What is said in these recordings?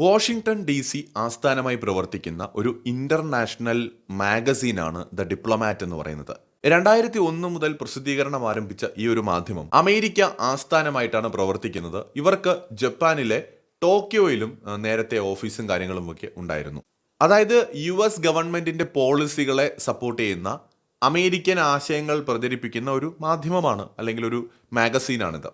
Washington D C ആസ്ഥാനമായി പ്രവർത്തിക്കുന്ന ഒരു ഇന്റർനാഷണൽ മാഗസീനാണ് ദ ഡിപ്ലോമാറ്റ് എന്ന് പറയുന്നത്. രണ്ടായിരത്തി ഒന്ന് മുതൽ പ്രസിദ്ധീകരണം ആരംഭിച്ച ഈ ഒരു മാധ്യമം അമേരിക്ക ആസ്ഥാനമായിട്ടാണ് പ്രവർത്തിക്കുന്നത്. ഇവർക്ക് ജപ്പാനിലെ ടോക്കിയോയിലും നേരത്തെ ഓഫീസും കാര്യങ്ങളും ഒക്കെ ഉണ്ടായിരുന്നു. അതായത് യു എസ് ഗവൺമെന്റിന്റെ പോളിസികളെ സപ്പോർട്ട് ചെയ്യുന്ന അമേരിക്കൻ ആശയങ്ങൾ പ്രചരിപ്പിക്കുന്ന ഒരു മാധ്യമമാണ് അല്ലെങ്കിൽ ഒരു മാഗസീനാണിത്.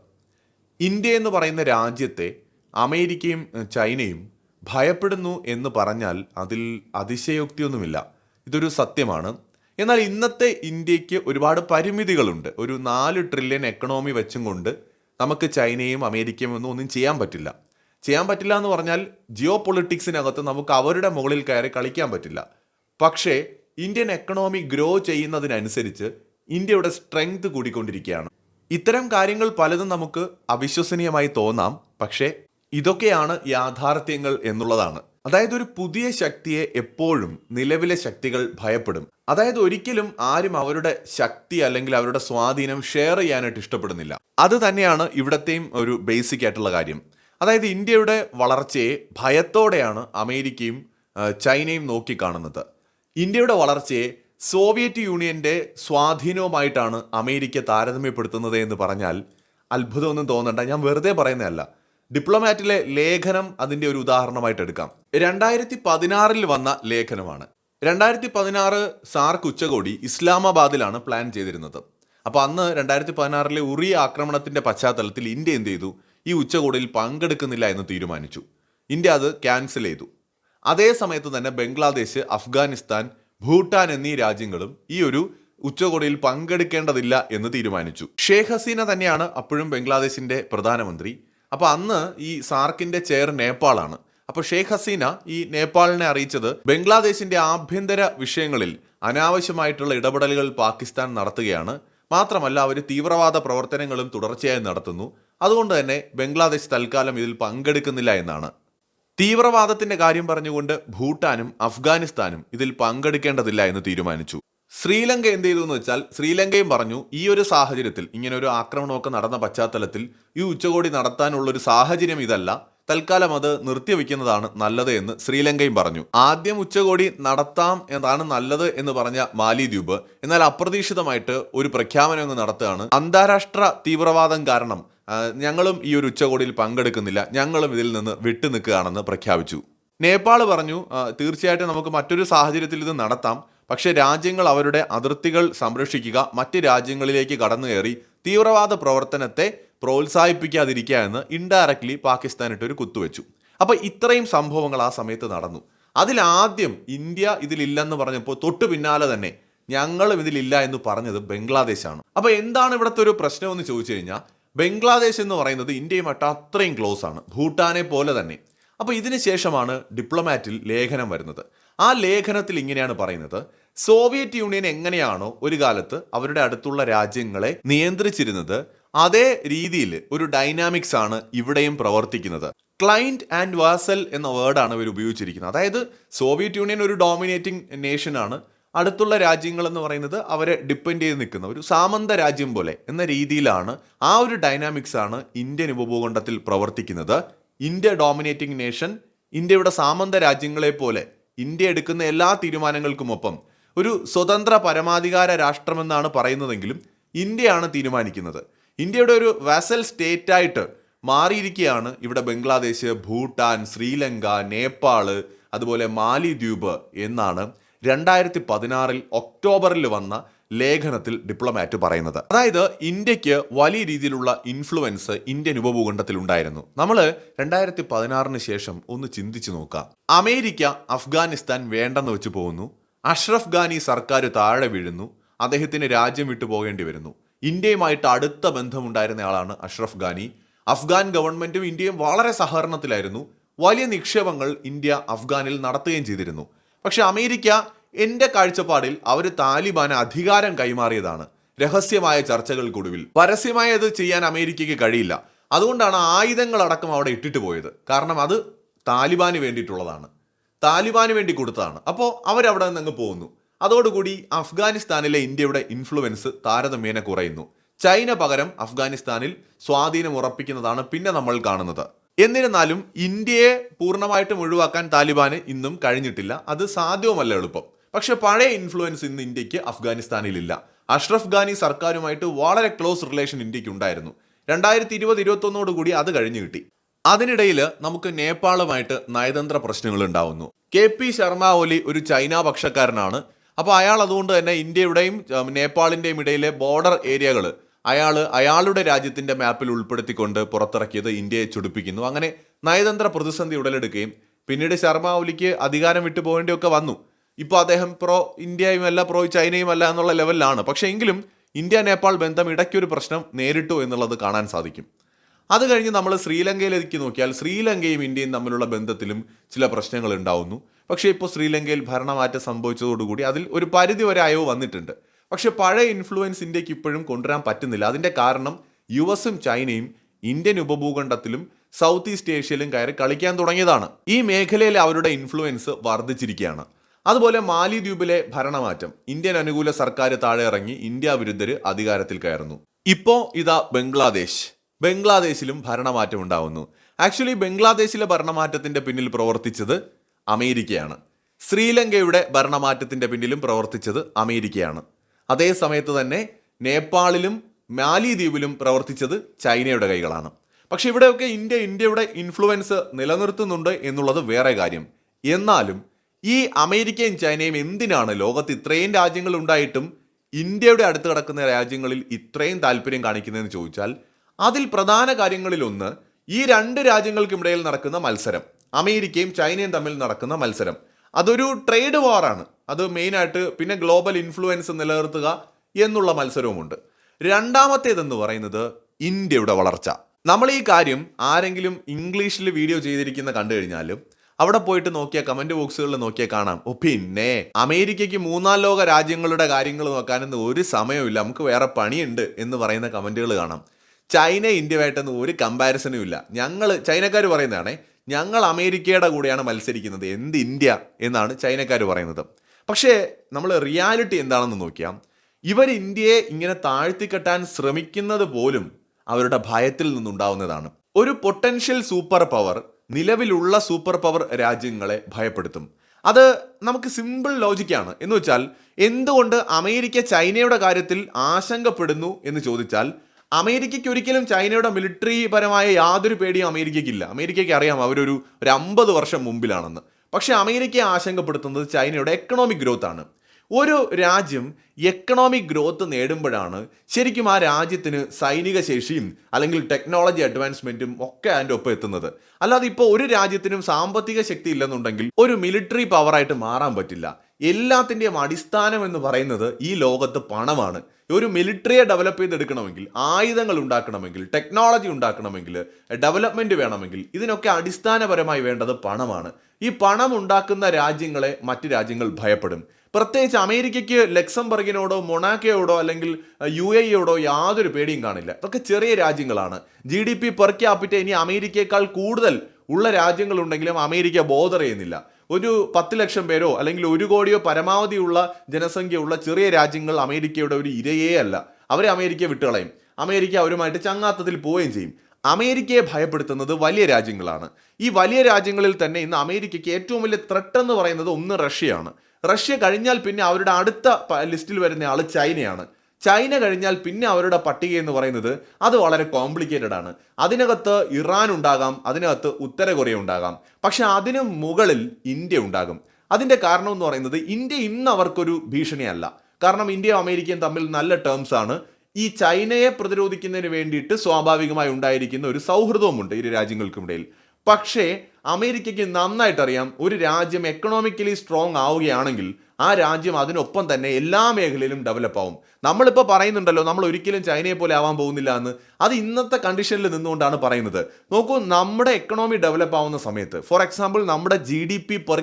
ഇന്ത്യ എന്ന് പറയുന്ന രാജ്യത്തെ അമേരിക്കയും ചൈനയും ഭയപ്പെടുന്നു എന്ന് പറഞ്ഞാൽ അതിൽ അതിശയോക്തിയൊന്നുമില്ല. ഇതൊരു സത്യമാണ്. എന്നാൽ ഇന്നത്തെ ഇന്ത്യയ്ക്ക് ഒരുപാട് പരിമിതികളുണ്ട്. ഒരു നാല് ട്രില്യൺ എക്കണോമി വെച്ചും കൊണ്ട് നമുക്ക് ചൈനയും അമേരിക്കയും ഒന്നും ഒന്നും ചെയ്യാൻ പറ്റില്ല. ചെയ്യാൻ പറ്റില്ല എന്ന് പറഞ്ഞാൽ ജിയോ പൊളിറ്റിക്സിനകത്ത് നമുക്ക് അവരുടെ മുകളിൽ കയറി കളിക്കാൻ പറ്റില്ല. പക്ഷേ ഇന്ത്യൻ എക്കണോമി ഗ്രോ ചെയ്യുന്നതിനനുസരിച്ച് ഇന്ത്യയുടെ സ്ട്രെങ്ത് കൂടിക്കൊണ്ടിരിക്കുകയാണ്. ഇത്തരം കാര്യങ്ങൾ പലതും നമുക്ക് അവിശ്വസനീയമായി തോന്നാം. പക്ഷേ ഇതൊക്കെയാണ് യാഥാർത്ഥ്യങ്ങൾ എന്നുള്ളതാണ്. അതായത് ഒരു പുതിയ ശക്തിയെ എപ്പോഴും നിലവിലെ ശക്തികൾ ഭയപ്പെടും. അതായത് ഒരിക്കലും ആരും അവരുടെ ശക്തി അല്ലെങ്കിൽ അവരുടെ സ്വാധീനം ഷെയർ ചെയ്യാനായിട്ട് ഇഷ്ടപ്പെടുന്നില്ല. അത് തന്നെയാണ് ഇവിടത്തെയും ഒരു ബേസിക് ആയിട്ടുള്ള കാര്യം. അതായത് ഇന്ത്യയുടെ വളർച്ചയെ ഭയത്തോടെയാണ് അമേരിക്കയും ചൈനയും നോക്കിക്കാണുന്നത് ഇന്ത്യയുടെ വളർച്ചയെ സോവിയറ്റ് യൂണിയന്റെ സ്വാധീനവുമായിട്ടാണ് അമേരിക്ക താരതമ്യപ്പെടുത്തുന്നത് എന്ന് പറഞ്ഞാൽ അത്ഭുതമൊന്നും തോന്നണ്ട. ഞാൻ വെറുതെ പറയുന്നതല്ല. ഡിപ്ലോമാറ്റിലെ ലേഖനം അതിന്റെ ഒരു ഉദാഹരണമായിട്ട് എടുക്കാം. രണ്ടായിരത്തി പതിനാറിൽ വന്ന ലേഖനമാണ്. രണ്ടായിരത്തി പതിനാറ് സാർക്ക് ഉച്ചകോടി ഇസ്ലാമാബാദിലാണ് പ്ലാൻ ചെയ്തിരുന്നത്. അപ്പോൾ അന്ന് രണ്ടായിരത്തി പതിനാറിലെ ഉറി ആക്രമണത്തിന്റെ പശ്ചാത്തലത്തിൽ ഇന്ത്യ എന്ത് ചെയ്തു? ഈ ഉച്ചകോടിയിൽ പങ്കെടുക്കുന്നില്ല എന്ന് തീരുമാനിച്ചു. ഇന്ത്യ അത് ക്യാൻസൽ ചെയ്തു. അതേ സമയത്ത് തന്നെ ബംഗ്ലാദേശ് അഫ്ഗാനിസ്ഥാൻ ഭൂട്ടാൻ എന്നീ രാജ്യങ്ങളും ഈ ഒരു ഉച്ചകോടിയിൽ പങ്കെടുക്കേണ്ടതില്ല എന്ന് തീരുമാനിച്ചു. ഷേഖ് ഹസീന തന്നെയാണ് അപ്പോഴും ബംഗ്ലാദേശിന്റെ പ്രധാനമന്ത്രി. അപ്പൊ അന്ന് ഈ സാർക്കിന്റെ ചെയർ നേപ്പാളാണ്. അപ്പോൾ ഷെയ്ഖ് ഹസീന ഈ നേപ്പാളിനെ അറിയിച്ചത് ബംഗ്ലാദേശിന്റെ ആഭ്യന്തര വിഷയങ്ങളിൽ അനാവശ്യമായിട്ടുള്ള ഇടപെടലുകൾ പാകിസ്ഥാൻ നടത്തുകയാണ്. മാത്രമല്ല അവർ തീവ്രവാദ പ്രവർത്തനങ്ങളും തുടർച്ചയായി നടത്തുന്നു. അതുകൊണ്ട് തന്നെ ബംഗ്ലാദേശ് തൽക്കാലം ഇതിൽ പങ്കെടുക്കുന്നില്ല എന്നാണ്. തീവ്രവാദത്തിന്റെ കാര്യം പറഞ്ഞുകൊണ്ട് ഭൂട്ടാനും അഫ്ഗാനിസ്ഥാനും ഇതിൽ പങ്കെടുക്കേണ്ടതില്ല എന്ന് തീരുമാനിച്ചു. ശ്രീലങ്ക എന്ത് ചെയ്തു എന്ന് വെച്ചാൽ ശ്രീലങ്കയും പറഞ്ഞു ഈ ഒരു സാഹചര്യത്തിൽ ഇങ്ങനെ ഒരു ആക്രമണമൊക്കെ നടന്ന പശ്ചാത്തലത്തിൽ ഈ ഉച്ചകോടി നടത്താനുള്ള ഒരു സാഹചര്യം ഇതല്ല. തൽക്കാലം അത് നിർത്തിവെക്കുന്നതാണ് നല്ലത് എന്ന് ശ്രീലങ്കയും പറഞ്ഞു. ആദ്യം ഉച്ചകോടി നടത്താം എന്നാണ് നല്ലത് എന്ന് പറഞ്ഞ മാലിദ്വീപ് എന്നാൽ അപ്രതീക്ഷിതമായിട്ട് ഒരു പ്രഖ്യാപനം അങ്ങ് നടത്തുകയാണ്. അന്താരാഷ്ട്ര തീവ്രവാദം കാരണം ഞങ്ങളും ഈ ഒരു ഉച്ചകോടിയിൽ പങ്കെടുക്കുന്നില്ല. ഞങ്ങളും ഇതിൽ നിന്ന് വിട്ടുനിൽക്കുകയാണെന്ന് പ്രഖ്യാപിച്ചു. നേപ്പാൾ പറഞ്ഞു "ആ, തീർച്ചയായിട്ടും നമുക്ക് മറ്റൊരു സാഹചര്യത്തിൽ ഇത് നടത്താം. പക്ഷേ രാജ്യങ്ങൾ അവരുടെ അതിർത്തികൾ സംരക്ഷിക്കുക മറ്റ് രാജ്യങ്ങളിലേക്ക് കടന്നു കയറി തീവ്രവാദ പ്രവർത്തനത്തെ പ്രോത്സാഹിപ്പിക്കാതിരിക്കുക എന്ന് ഇൻഡയറക്ട്ലി പാകിസ്ഥാനിട്ട് ഒരു കുത്തുവെച്ചു. അപ്പോൾ ഇത്രയും സംഭവങ്ങൾ ആ സമയത്ത് നടന്നു. അതിലാദ്യം ഇന്ത്യ ഇതിലില്ലെന്ന് പറഞ്ഞപ്പോൾ തൊട്ടു പിന്നാലെ തന്നെ ഞങ്ങളും ഇതിലില്ല എന്ന് പറഞ്ഞത് ബംഗ്ലാദേശാണ്. അപ്പോൾ എന്താണ് ഇവിടുത്തെ ഒരു പ്രശ്നം എന്ന് ചോദിച്ചു കഴിഞ്ഞാൽ ബംഗ്ലാദേശ് എന്ന് പറയുന്നത് ഇന്ത്യയുമായിട്ട് അത്രയും ക്ലോസ് ആണ്. ഭൂട്ടാനെ പോലെ തന്നെ. അപ്പോൾ ഇതിന് ശേഷമാണ് ഡിപ്ലോമാറ്റിൽ ലേഖനം വരുന്നത്. ആ ലേഖനത്തിൽ ഇങ്ങനെയാണ് പറയുന്നത്. സോവിയറ്റ് യൂണിയൻ എങ്ങനെയാണോ ഒരു കാലത്ത് അവരുടെ അടുത്തുള്ള രാജ്യങ്ങളെ നിയന്ത്രിച്ചിരുന്നത് അതേ രീതിയിൽ ഒരു ഡൈനാമിക്സ് ആണ് ഇവിടെയും പ്രവർത്തിക്കുന്നത്. ക്ലൈന്റ് ആൻഡ് വാസൽ എന്ന വേർഡാണ് ഇവർ ഉപയോഗിച്ചിരിക്കുന്നത്. അതായത് സോവിയറ്റ് യൂണിയൻ ഒരു ഡോമിനേറ്റിംഗ് നേഷൻ ആണ്. അടുത്തുള്ള രാജ്യങ്ങൾ എന്ന് പറയുന്നത് അവരെ ഡിപ്പെൻഡ് ചെയ്ത് നിൽക്കുന്ന ഒരു സാമന്ത രാജ്യം പോലെ എന്ന രീതിയിലാണ് ആ ഒരു ഡൈനാമിക്സ് ആണ് ഇന്ത്യൻ ഉപഭൂഖണ്ഡത്തിൽ പ്രവർത്തിക്കുന്നത്. ഇന്ത്യ ഡോമിനേറ്റിംഗ് നേഷൻ ഇന്ത്യയുടെ സാമന്ത രാജ്യങ്ങളെ പോലെ ഇന്ത്യ എടുക്കുന്ന എല്ലാ തീരുമാനങ്ങൾക്കുമൊപ്പം ഒരു സ്വതന്ത്ര പരമാധികാര രാഷ്ട്രമെന്നാണ് പറയുന്നതെങ്കിലും ഇന്ത്യയാണ് തീരുമാനിക്കുന്നത്. ഇന്ത്യയുടെ ഒരു വെസൽ സ്റ്റേറ്റായിട്ട് മാറിയിരിക്കുകയാണ് ഇവിടെ ബംഗ്ലാദേശ് ഭൂട്ടാൻ ശ്രീലങ്ക നേപ്പാൾ അതുപോലെ മാലിദ്വീപ് എന്നാണ് രണ്ടായിരത്തി പതിനാറിൽ ഒക്ടോബറിൽ വന്ന ലേഖനത്തിൽ ഡിപ്ലോമാറ്റ് പറയുന്നത്. അതായത് ഇന്ത്യയ്ക്ക് വലിയ രീതിയിലുള്ള ഇൻഫ്ലുവൻസ് ഇന്ത്യൻ ഉപഭൂഖണ്ഡത്തിൽ ഉണ്ടായിരുന്നു. നമ്മൾ രണ്ടായിരത്തി പതിനാറിന് ശേഷം ഒന്ന് ചിന്തിച്ചു നോക്കാം. അമേരിക്ക അഫ്ഗാനിസ്ഥാൻ വേണ്ടെന്ന് വെച്ച് പോകുന്നു. അഷ്റഫ് ഖാനി സർക്കാർ താഴെ വീഴുന്നു. അദ്ദേഹത്തിന് രാജ്യം വിട്ടു പോകേണ്ടി വരുന്നു. ഇന്ത്യയുമായിട്ട് അടുത്ത ബന്ധമുണ്ടായിരുന്ന ആളാണ് അഷ്റഫ് ഖാനി. അഫ്ഗാൻ ഗവൺമെന്റും ഇന്ത്യയും വളരെ സഹകരണത്തിലായിരുന്നു. വലിയ നിക്ഷേപങ്ങൾ ഇന്ത്യ അഫ്ഗാനിൽ നടത്തുകയും ചെയ്തിരുന്നു. പക്ഷേ അമേരിക്ക എന്റെ കാഴ്ചപ്പാടിൽ അവർ താലിബാന് അധികാരം കൈമാറിയതാണ്. രഹസ്യമായ ചർച്ചകൾക്കൊടുവിൽ പരസ്യമായി അത് ചെയ്യാൻ അമേരിക്കയ്ക്ക് കഴിയില്ല. അതുകൊണ്ടാണ് ആയുധങ്ങളടക്കം അവിടെ ഇട്ടിട്ട് പോയത്. കാരണം അത് താലിബാന് വേണ്ടിയിട്ടുള്ളതാണ്. താലിബാന് വേണ്ടി കൊടുത്തതാണ്. അപ്പോൾ അവരവിടെ നിന്ന് അങ്ങ് പോകുന്നു അതോടുകൂടി അഫ്ഗാനിസ്ഥാനിലെ ഇന്ത്യയുടെ ഇൻഫ്ലുവൻസ് താരതമ്യേന കുറയുന്നു. ചൈന പകരം അഫ്ഗാനിസ്ഥാനിൽ സ്വാധീനം ഉറപ്പിക്കുന്നതാണ് പിന്നെ നമ്മൾ കാണുന്നത്. എന്നിരുന്നാലും ഇന്ത്യയെ പൂർണമായിട്ടും ഒഴിവാക്കാൻ താലിബാന് ഇന്നും കഴിഞ്ഞിട്ടില്ല. അത് സാധ്യവുമല്ല എളുപ്പം. പക്ഷെ പഴയ ഇൻഫ്ലുവൻസ് ഇന്ന് ഇന്ത്യയ്ക്ക് അഫ്ഗാനിസ്ഥാനിലില്ല. അഷ്റഫ് ഖാനി സർക്കാരുമായിട്ട് വളരെ ക്ലോസ് റിലേഷൻ ഇന്ത്യയ്ക്ക് ഉണ്ടായിരുന്നു. രണ്ടായിരത്തി ഇരുപത് ഇരുപത്തൊന്നോട് കൂടി അത് കഴിഞ്ഞു കിട്ടി. അതിനിടയിൽ നമുക്ക് നേപ്പാളുമായിട്ട് നയതന്ത്ര പ്രശ്നങ്ങൾ ഉണ്ടാവുന്നു. കെ പി ശർമ്മ ഒലി ഒരു ചൈന പക്ഷക്കാരനാണ്. അപ്പോൾ അയാൾ അതുകൊണ്ട് തന്നെ ഇന്ത്യയുടെയും നേപ്പാളിന്റെയും ഇടയിലെ ബോർഡർ ഏരിയകൾ അയാൾ അയാളുടെ രാജ്യത്തിന്റെ മാപ്പിൽ ഉൾപ്പെടുത്തിക്കൊണ്ട് പുറത്തിറക്കിയത് ഇന്ത്യയെ ചുടിപ്പിക്കുന്നു. അങ്ങനെ നയതന്ത്ര പ്രതിസന്ധി ഉടലെടുക്കുകയും പിന്നീട് ശർമ്മ ഒലിക്ക് അധികാരം വിട്ടു പോകേണ്ടിയൊക്കെ വന്നു. ഇപ്പോൾ അദ്ദേഹം പ്രോ ഇന്ത്യയും അല്ല പ്രോ ചൈനയും അല്ല എന്നുള്ള ലെവലിലാണ്. പക്ഷേ എങ്കിലും ഇന്ത്യ നേപ്പാൾ ബന്ധം ഇടയ്ക്കൊരു പ്രശ്നം നേരിട്ടു എന്നുള്ളത് കാണാൻ സാധിക്കും. അത് കഴിഞ്ഞ് നമ്മൾ ശ്രീലങ്കയിലേക്ക് നോക്കിയാൽ ശ്രീലങ്കയും ഇന്ത്യയും തമ്മിലുള്ള ബന്ധത്തിലും ചില പ്രശ്നങ്ങൾ ഉണ്ടാവുന്നു. പക്ഷേ ഇപ്പോൾ ശ്രീലങ്കയിൽ ഭരണമാറ്റം സംഭവിച്ചതോടുകൂടി അതിൽ ഒരു പരിധി വരെ അയവ് വന്നിട്ടുണ്ട്. പക്ഷേ പഴയ ഇൻഫ്ലുവൻസ് ഇന്ത്യയ്ക്ക് ഇപ്പോഴും കൊണ്ടുവരാൻ പറ്റുന്നില്ല. അതിന്റെ കാരണം യു എസും ചൈനയും ഇന്ത്യൻ ഉപഭൂഖണ്ഡത്തിലും സൗത്ത് ഈസ്റ്റ് ഏഷ്യയിലും കയറി കളിക്കാൻ തുടങ്ങിയതാണ്. ഈ മേഖലയിൽ അവരുടെ ഇൻഫ്ലുവൻസ് വർദ്ധിച്ചിരിക്കുകയാണ്. അതുപോലെ മാലിദ്വീപിലെ ഭരണമാറ്റം. ഇന്ത്യൻ അനുകൂല സർക്കാർ താഴെ ഇറങ്ങി ഇന്ത്യ വിരുദ്ധര് അധികാരത്തിൽ കയറുന്നു. ഇപ്പോ ഇതാ ബംഗ്ലാദേശ്. ബംഗ്ലാദേശിലും ഭരണമാറ്റം ഉണ്ടാവുന്നു. ആക്ച്വലി ബംഗ്ലാദേശിലെ ഭരണമാറ്റത്തിന്റെ പിന്നിൽ പ്രവർത്തിച്ചത് അമേരിക്കയാണ്. ശ്രീലങ്കയുടെ ഭരണമാറ്റത്തിന്റെ പിന്നിലും പ്രവർത്തിച്ചത് അമേരിക്കയാണ്. അതേ സമയത്ത് തന്നെ നേപ്പാളിലും മാലിദ്വീപിലും പ്രവർത്തിച്ചത് ചൈനയുടെ കൈകളാണ്. പക്ഷെ ഇവിടെയൊക്കെ ഇന്ത്യ ഇന്ത്യയുടെ ഇൻഫ്ലുവൻസ് നിലനിർത്തുന്നുണ്ട് എന്നുള്ളത് വേറെ കാര്യം. എന്നാലും ഈ അമേരിക്കയും ചൈനയും എന്തിനാണ് ലോകത്ത് ഇത്രയും രാജ്യങ്ങൾ ഉണ്ടായിട്ടും ഇന്ത്യയുടെ അടുത്ത് കിടക്കുന്ന രാജ്യങ്ങളിൽ ഇത്രയും താല്പര്യം കാണിക്കുന്നതെന്ന് ചോദിച്ചാൽ അതിൽ പ്രധാന കാര്യങ്ങളിലൊന്ന് ഈ രണ്ട് രാജ്യങ്ങൾക്കിടയിൽ നടക്കുന്ന മത്സരം അമേരിക്കയും ചൈനയും തമ്മിൽ നടക്കുന്ന മത്സരം. അതൊരു ട്രേഡ് വാറാണ് അത് മെയിനായിട്ട് പിന്നെ ഗ്ലോബൽ ഇൻഫ്ലുവൻസ് നിലനിർത്തുക എന്നുള്ള മത്സരവുമുണ്ട്. രണ്ടാമത്തേതെന്ന് പറയുന്നത് ഇന്ത്യയുടെ വളർച്ച. നമ്മൾ ഈ കാര്യം ആരെങ്കിലും ഇംഗ്ലീഷിൽ വീഡിയോ ചെയ്തിരിക്കുന്ന കണ്ടു കഴിഞ്ഞാലും അവിടെ പോയിട്ട് നോക്കിയ കമന്റ് ബോക്സുകളിൽ നോക്കിയാൽ കാണാം. ഓ പിന്നെ അമേരിക്കയ്ക്ക് മൂന്നാം ലോക രാജ്യങ്ങളുടെ കാര്യങ്ങൾ നോക്കാനൊന്നും ഒരു സമയമില്ല നമുക്ക് വേറെ പണിയുണ്ട് എന്ന് പറയുന്ന കമന്റുകൾ കാണാം. ചൈന ഇന്ത്യയുമായിട്ടൊന്നും ഒരു കമ്പാരിസനും ഇല്ല. ഞങ്ങൾ ചൈനക്കാർ പറയുന്നതാണേ ഞങ്ങൾ അമേരിക്കയുടെ കൂടെയാണ് മത്സരിക്കുന്നത്. എന്ത് ഇന്ത്യ എന്നാണ് ചൈനക്കാർ പറയുന്നത്. പക്ഷേ നമ്മൾ റിയാലിറ്റി എന്താണെന്ന് നോക്കിയാൽ ഇവർ ഇന്ത്യയെ ഇങ്ങനെ താഴ്ത്തിക്കെട്ടാൻ ശ്രമിക്കുന്നത് പോലും അവരുടെ ഭയത്തിൽ നിന്നുണ്ടാവുന്നതാണ്. ഒരു പൊട്ടൻഷ്യൽ സൂപ്പർ പവർ നിലവിലുള്ള സൂപ്പർ പവർ രാജ്യങ്ങളെ ഭയപ്പെടുത്തും. അത് നമുക്ക് സിമ്പിൾ ലോജിക്കാണ്. എന്ന് വെച്ചാൽ എന്തുകൊണ്ട് അമേരിക്ക ചൈനയുടെ കാര്യത്തിൽ ആശങ്കപ്പെടുന്നു എന്ന് ചോദിച്ചാൽ അമേരിക്കയ്ക്ക് ഒരിക്കലും ചൈനയുടെ മിലിറ്ററി പരമായ യാതൊരു പേടിയും അമേരിക്കയ്ക്കില്ല. അമേരിക്കയ്ക്ക് അറിയാം അവരൊരു ഒരു അമ്പത് വർഷം മുമ്പിലാണെന്ന്. പക്ഷേ അമേരിക്കയെ ആശങ്കപ്പെടുത്തുന്നത് ചൈനയുടെ എക്കണോമിക് ഗ്രോത്ത് ആണ്. ഒരു രാജ്യം എക്കണോമിക് ഗ്രോത്ത് നേടുമ്പോഴാണ് ശരിക്കും ആ രാജ്യത്തിന് സൈനിക ശേഷിയും അല്ലെങ്കിൽ ടെക്നോളജി അഡ്വാൻസ്മെന്റും ഒക്കെ അതിന്റെ ഒപ്പം എത്തുന്നത്. അല്ലാതെ ഇപ്പോൾ ഒരു രാജ്യത്തിനും സാമ്പത്തിക ശക്തി ഇല്ലെന്നുണ്ടെങ്കിൽ ഒരു മിലിറ്ററി പവറായിട്ട് മാറാൻ പറ്റില്ല. എല്ലാത്തിന്റെയും അടിസ്ഥാനം എന്ന് പറയുന്നത് ഈ ലോകത്ത് പണമാണ്. ഒരു മിലിറ്ററിയെ ഡെവലപ്പ് ചെയ്തെടുക്കണമെങ്കിൽ ആയുധങ്ങൾ ഉണ്ടാക്കണമെങ്കിൽ ടെക്നോളജി ഉണ്ടാക്കണമെങ്കിൽ ഡെവലപ്മെന്റ് വേണമെങ്കിൽ ഇതിനൊക്കെ അടിസ്ഥാനപരമായി വേണ്ടത് പണമാണ്. ഈ പണം ഉണ്ടാക്കുന്ന രാജ്യങ്ങളെ മറ്റ് രാജ്യങ്ങൾ ഭയപ്പെടും. പ്രത്യേകിച്ച് അമേരിക്കയ്ക്ക് ലക്സംബർഗിനോടോ മൊണാക്കയോടോ അല്ലെങ്കിൽ യു എയോടോ യാതൊരു പേടിയും കാണില്ല. ഇതൊക്കെ ചെറിയ രാജ്യങ്ങളാണ്. G D P per capita ഇനി അമേരിക്കയേക്കാൾ കൂടുതൽ ഉള്ള രാജ്യങ്ങളുണ്ടെങ്കിലും അമേരിക്ക ബോധർ ചെയ്യുന്നില്ല. ഒരു പത്ത് ലക്ഷം പേരോ അല്ലെങ്കിൽ ഒരു കോടിയോ പരമാവധിയുള്ള ജനസംഖ്യയുള്ള ചെറിയ രാജ്യങ്ങൾ അമേരിക്കയുടെ ഒരു ഇരയേ അല്ല. അവരെ അമേരിക്ക വിട്ടുകളയും. അമേരിക്ക അവരുമായിട്ട് ചങ്ങാത്തത്തിൽ പോവുകയും ചെയ്യും. അമേരിക്കയെ ഭയപ്പെടുത്തുന്നത് വലിയ രാജ്യങ്ങളാണ്. ഈ വലിയ രാജ്യങ്ങളിൽ തന്നെ ഇന്ന് അമേരിക്കയ്ക്ക് ഏറ്റവും വലിയ ത്രട്ട് എന്ന് പറയുന്നത് ഒന്ന് റഷ്യയാണ്. റഷ്യ കഴിഞ്ഞാൽ പിന്നെ അവരുടെ അടുത്ത ലിസ്റ്റിൽ വരുന്ന ആൾ ചൈനയാണ്. ചൈന കഴിഞ്ഞാൽ പിന്നെ അവരുടെ പട്ടിക എന്ന് പറയുന്നത് അത് വളരെ കോംപ്ലിക്കേറ്റഡ് ആണ്. അതിനകത്ത് ഇറാൻ ഉണ്ടാകാം അതിനകത്ത് ഉത്തര കൊറിയ ഉണ്ടാകാം. പക്ഷെ അതിന് മുകളിൽ ഇന്ത്യ ഉണ്ടാകും. അതിന്റെ കാരണം എന്ന് പറയുന്നത് ഇന്ത്യ ഇന്ന് അവർക്കൊരു ഭീഷണിയല്ല. കാരണം ഇന്ത്യയും അമേരിക്കയും തമ്മിൽ നല്ല ടേംസ് ആണ്. ഈ ചൈനയെ പ്രതിരോധിക്കുന്നതിന് വേണ്ടിയിട്ട് സ്വാഭാവികമായി ഉണ്ടായിരിക്കുന്ന ഒരു സൗഹൃദവുമുണ്ട് ഇരു രാജ്യങ്ങൾക്കുമിടയിൽ പക്ഷേ അമേരിക്കയ്ക്ക് നന്നായിട്ട് അറിയാം ഒരു രാജ്യം എക്കണോമിക്കലി സ്ട്രോങ് ആവുകയാണെങ്കിൽ ആ രാജ്യം അതിനൊപ്പം തന്നെ എല്ലാ മേഖലയിലും ഡെവലപ്പ് ആവും. നമ്മളിപ്പോൾ പറയുന്നുണ്ടല്ലോ നമ്മൾ ഒരിക്കലും ചൈനയെ പോലെ ആവാൻ പോകുന്നില്ല എന്ന്. അത് ഇന്നത്തെ കണ്ടീഷനിൽ നിന്നുകൊണ്ടാണ് പറയുന്നത്. നോക്കൂ നമ്മുടെ എക്കണോമി ഡെവലപ്പ് ആവുന്ന സമയത്ത് ഫോർ എക്സാമ്പിൾ നമ്മുടെ ജി ഡി പി പെർ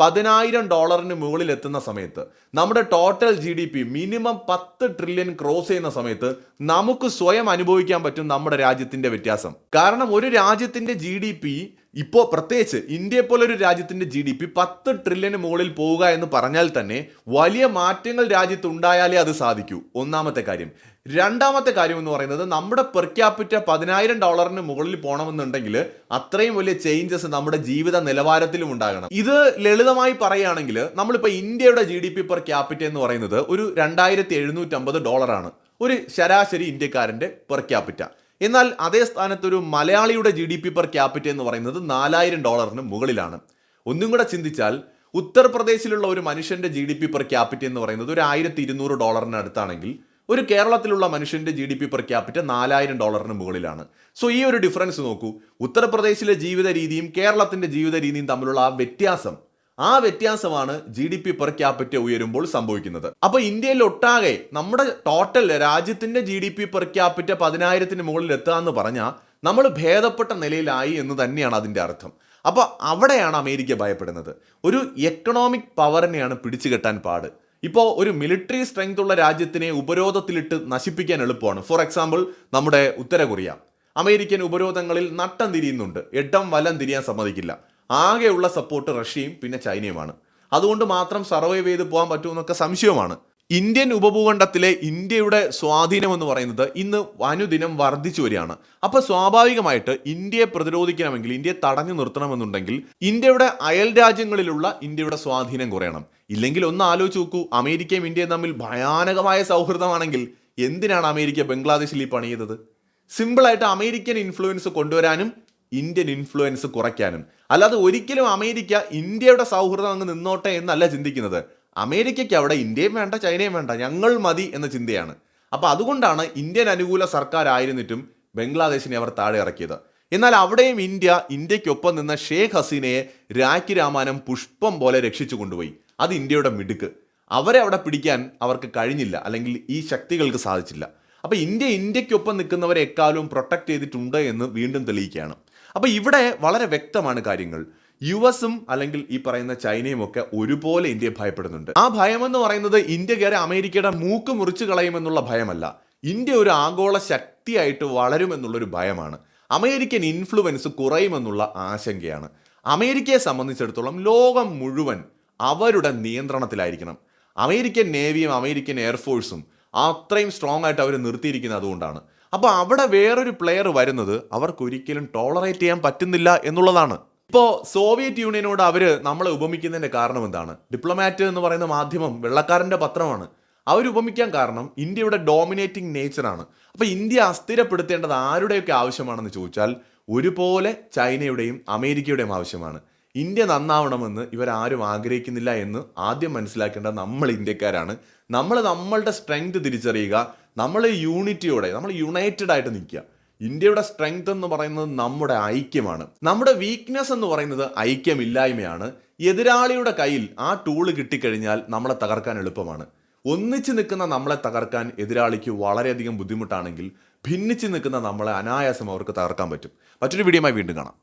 പതിനായിരം ഡോളറിന് മുകളിൽ എത്തുന്ന സമയത്ത് നമ്മുടെ total G D P minimum പത്ത് ട്രില്യൺ ക്രോസ് ചെയ്യുന്ന സമയത്ത് നമുക്ക് സ്വയം അനുഭവിക്കാൻ പറ്റും നമ്മുടെ രാജ്യത്തിന്റെ വ്യത്യാസം. കാരണം ഒരു രാജ്യത്തിന്റെ ജി ഡി പി ഇപ്പോൾ പ്രത്യേകിച്ച് ഇന്ത്യയെ പോലെ ഒരു രാജ്യത്തിന്റെ ജി ഡി പി പത്ത് ട്രില്യന് മുകളിൽ പോവുക എന്ന് പറഞ്ഞാൽ തന്നെ വലിയ മാറ്റങ്ങൾ രാജ്യത്ത് ഉണ്ടായാലേ അത് സാധിക്കൂ. ഒന്നാമത്തെ കാര്യം. രണ്ടാമത്തെ കാര്യം എന്ന് പറയുന്നത് നമ്മുടെ പെർ ക്യാപിറ്റ പതിനായിരം ഡോളറിന് മുകളിൽ പോകണമെന്നുണ്ടെങ്കിൽ അത്രയും വലിയ ചേഞ്ചസ് നമ്മുടെ ജീവിത നിലവാരത്തിലും ഉണ്ടാകണം. ഇത് ലളിതമായി പറയുകയാണെങ്കിൽ നമ്മളിപ്പോൾ ഇന്ത്യയുടെ G D P per capita എന്ന് പറയുന്നത് ഒരു രണ്ടായിരത്തി എഴുന്നൂറ്റമ്പത് ഡോളറാണ്. ഒരു ശരാശരി ഇന്ത്യക്കാരന്റെ പെർ ക്യാപിറ്റ എന്നാൽ അതേ സ്ഥാനത്ത് ഒരു മലയാളിയുടെ G D P per capita എന്ന് പറയുന്നത് നാലായിരം ഡോളറിന് മുകളിലാണ്. ഒന്നും കൂടെ ചിന്തിച്ചാൽ ഉത്തർപ്രദേശിലുള്ള ഒരു മനുഷ്യന്റെ G D P per capita എന്ന് പറയുന്നത് ഒരു ആയിരത്തി ഇരുന്നൂറ് ഡോളറിന് അടുത്താണെങ്കിൽ ഒരു കേരളത്തിലുള്ള മനുഷ്യന്റെ G D P per capita നാലായിരം ഡോളറിന് മുകളിലാണ്. സോ ഈ ഒരു ഡിഫറൻസ് നോക്കൂ. ഉത്തർപ്രദേശിലെ ജീവിത രീതിയും കേരളത്തിന്റെ ജീവിത രീതിയും തമ്മിലുള്ള ആ വ്യത്യാസം ആ വ്യത്യാസമാണ് G D P per capita ഉയരുമ്പോൾ സംഭവിക്കുന്നത്. അപ്പൊ ഇന്ത്യയിൽ ഒട്ടാകെ നമ്മുടെ ടോട്ടൽ രാജ്യത്തിന്റെ G D P per capita പതിനായിരത്തിന് മുകളിൽ എത്തുക എന്ന് പറഞ്ഞാൽ നമ്മൾ ഭേദപ്പെട്ട നിലയിലായി എന്ന് തന്നെയാണ് അതിന്റെ അർത്ഥം. അപ്പോൾ അവിടെയാണ് അമേരിക്ക ഭയപ്പെടുന്നത്. ഒരു എക്കണോമിക് പവറിനെയാണ് പിടിച്ചു കെട്ടാൻ പാട്. ഇപ്പോൾ ഒരു മിലിറ്ററി സ്ട്രെങ്ത് ഉള്ള രാജ്യത്തിനെ ഉപരോധത്തിലിട്ട് നശിപ്പിക്കാൻ എളുപ്പമാണ്. ഫോർ എക്സാമ്പിൾ നമ്മുടെ ഉത്തര കൊറിയ. അമേരിക്കൻ ഉപരോധങ്ങളിൽ നട്ടം തിരിയുന്നുണ്ട്. എട്ടം വലം തിരിയാൻ സമ്മതിക്കില്ല. ആകെയുള്ള സപ്പോർട്ട് റഷ്യയും പിന്നെ ചൈനയുമാണ്. അതുകൊണ്ട് മാത്രം സർവൈവ് ചെയ്ത് പോകാൻ പറ്റുമെന്നൊക്കെ സംശയമാണ്. ഇന്ത്യൻ ഉപഭൂഖണ്ഡത്തിലെ ഇന്ത്യയുടെ സ്വാധീനം എന്ന് പറയുന്നത് ഇന്ന് അനുദിനം വർദ്ധിച്ചു വരികയാണ്. അപ്പൊ സ്വാഭാവികമായിട്ട് ഇന്ത്യയെ പ്രതിരോധിക്കണമെങ്കിൽ ഇന്ത്യയെ തടഞ്ഞു നിർത്തണമെന്നുണ്ടെങ്കിൽ ഇന്ത്യയുടെ അയൽ രാജ്യങ്ങളിലുള്ള ഇന്ത്യയുടെ സ്വാധീനം കുറയണം. ഇല്ലെങ്കിൽ ഒന്ന് ആലോചിച്ച് നോക്കൂ അമേരിക്കയും ഇന്ത്യയും തമ്മിൽ ഭയാനകമായ സൗഹൃദമാണെങ്കിൽ എന്തിനാണ് അമേരിക്ക ബംഗ്ലാദേശിൽ ഈ പണിയത് സിമ്പിളായിട്ട് അമേരിക്കൻ ഇൻഫ്ലുവൻസ് കൊണ്ടുവരാനും ഇന്ത്യൻ ഇൻഫ്ലുവൻസ് കുറയ്ക്കാനും. അല്ലാതെ ഒരിക്കലും അമേരിക്ക ഇന്ത്യയുടെ സൗഹൃദം അങ്ങ് നിന്നോട്ടെ എന്നല്ല ചിന്തിക്കുന്നത്. അമേരിക്കയ്ക്ക് അവിടെ ഇന്ത്യയും വേണ്ട ചൈനയും വേണ്ട ഞങ്ങൾ മതി എന്ന ചിന്തയാണ്. അപ്പോൾ അതുകൊണ്ടാണ് ഇന്ത്യൻ അനുകൂല സർക്കാർ ആയിരുന്നിട്ടും ബംഗ്ലാദേശിനെ അവർ താഴെ ഇറക്കിയത്. എന്നാൽ അവിടെയും ഇന്ത്യ ഇന്ത്യക്കൊപ്പം നിന്ന ഷേഖ് ഹസീനയെ രാഖി രാമാനം പുഷ്പം പോലെ രക്ഷിച്ചു കൊണ്ടുപോയി. അത് ഇന്ത്യയുടെ മിടുക്ക്. അവരെ അവിടെ പിടിക്കാൻ അവർക്ക് കഴിഞ്ഞില്ല അല്ലെങ്കിൽ ഈ ശക്തികൾക്ക് സാധിച്ചില്ല. അപ്പോൾ ഇന്ത്യ ഇന്ത്യക്കൊപ്പം നിൽക്കുന്നവരെ എക്കാലവും പ്രൊട്ടക്ട് ചെയ്തിട്ടുണ്ട് എന്ന് വീണ്ടും തെളിയിക്കുകയാണ്. അപ്പോൾ ഇവിടെ വളരെ വ്യക്തമാണ് കാര്യങ്ങൾ. യു എസും അല്ലെങ്കിൽ ഈ പറയുന്ന ചൈനയും ഒക്കെ ഒരുപോലെ ഇന്ത്യ ഭയപ്പെടുന്നുണ്ട്. ആ ഭയം എന്ന് പറയുന്നത് ഇന്ത്യ കയറി അമേരിക്കയുടെ മൂക്ക് മുറിച്ചു കളയുമെന്നുള്ള ഭയമല്ല. ഇന്ത്യ ഒരു ആഗോള ശക്തിയായിട്ട് വളരുമെന്നുള്ളൊരു ഭയമാണ്. അമേരിക്കൻ ഇൻഫ്ലുവൻസ് കുറയുമെന്നുള്ള ആശങ്കയാണ്. അമേരിക്കയെ സംബന്ധിച്ചിടത്തോളം ലോകം മുഴുവൻ അവരുടെ നിയന്ത്രണത്തിലായിരിക്കണം. അമേരിക്കൻ നേവിയും അമേരിക്കൻ എയർഫോഴ്സും അത്രയും സ്ട്രോങ് ആയിട്ട് അവർ നിർത്തിയിരിക്കുന്നത് അതുകൊണ്ടാണ്. അപ്പോൾ അവിടെ വേറൊരു പ്ലെയർ വരുന്നത് അവർക്കൊരിക്കലും ടോളറേറ്റ് ചെയ്യാൻ പറ്റുന്നില്ല എന്നുള്ളതാണ്. ഇപ്പോൾ സോവിയറ്റ് യൂണിയനോട് അവർ നമ്മളെ ഉപമിക്കുന്നതിന്റെ കാരണം എന്താണ്? ഡിപ്ലോമാറ്റ് എന്ന് പറയുന്ന മാധ്യമം വെള്ളക്കാരന്റെ പത്രമാണ്. അവർ ഉപമിക്കാൻ കാരണം ഇന്ത്യയുടെ ഡോമിനേറ്റിംഗ് നേച്ചറാണ് അപ്പോൾ ഇന്ത്യ അസ്ഥിരപ്പെടുത്തേണ്ടത് ആരുടെയൊക്കെ ആവശ്യമാണെന്ന് ചോദിച്ചാൽ ഒരുപോലെ ചൈനയുടെയും അമേരിക്കയുടെയും ആവശ്യമാണ്. ഇന്ത്യ നന്നാവണമെന്ന് ഇവരാരും ആഗ്രഹിക്കുന്നില്ല എന്ന് ആദ്യം മനസ്സിലാക്കേണ്ടത് നമ്മൾ ഇന്ത്യക്കാരാണ്. നമ്മൾ നമ്മളുടെ സ്ട്രെങ്ത് തിരിച്ചറിയുക നമ്മൾ യൂണിറ്റിയോടെ നമ്മൾ യുണൈറ്റഡ് ആയിട്ട് നിൽക്കുക. ഇന്ത്യയുടെ സ്ട്രെങ്ത് എന്ന് പറയുന്നത് നമ്മുടെ ഐക്യമാണ്. നമ്മുടെ വീക്ക്നെസ് എന്ന് പറയുന്നത് ഐക്യമില്ലായ്മയാണ്. എതിരാളിയുടെ കയ്യിൽ ആ ടൂൾ കിട്ടിക്കഴിഞ്ഞാൽ നമ്മളെ തകർക്കാൻ എളുപ്പമാണ്. ഒന്നിച്ച് നിൽക്കുന്ന നമ്മളെ തകർക്കാൻ എതിരാളിക്ക് വളരെയധികം ബുദ്ധിമുട്ടാണെങ്കിൽ ഭിന്നിച്ച് നിൽക്കുന്ന നമ്മളെ അനായാസം അവർക്ക് തകർക്കാൻ പറ്റും. മറ്റൊരു വീഡിയോയുമായി വീണ്ടും കാണാം.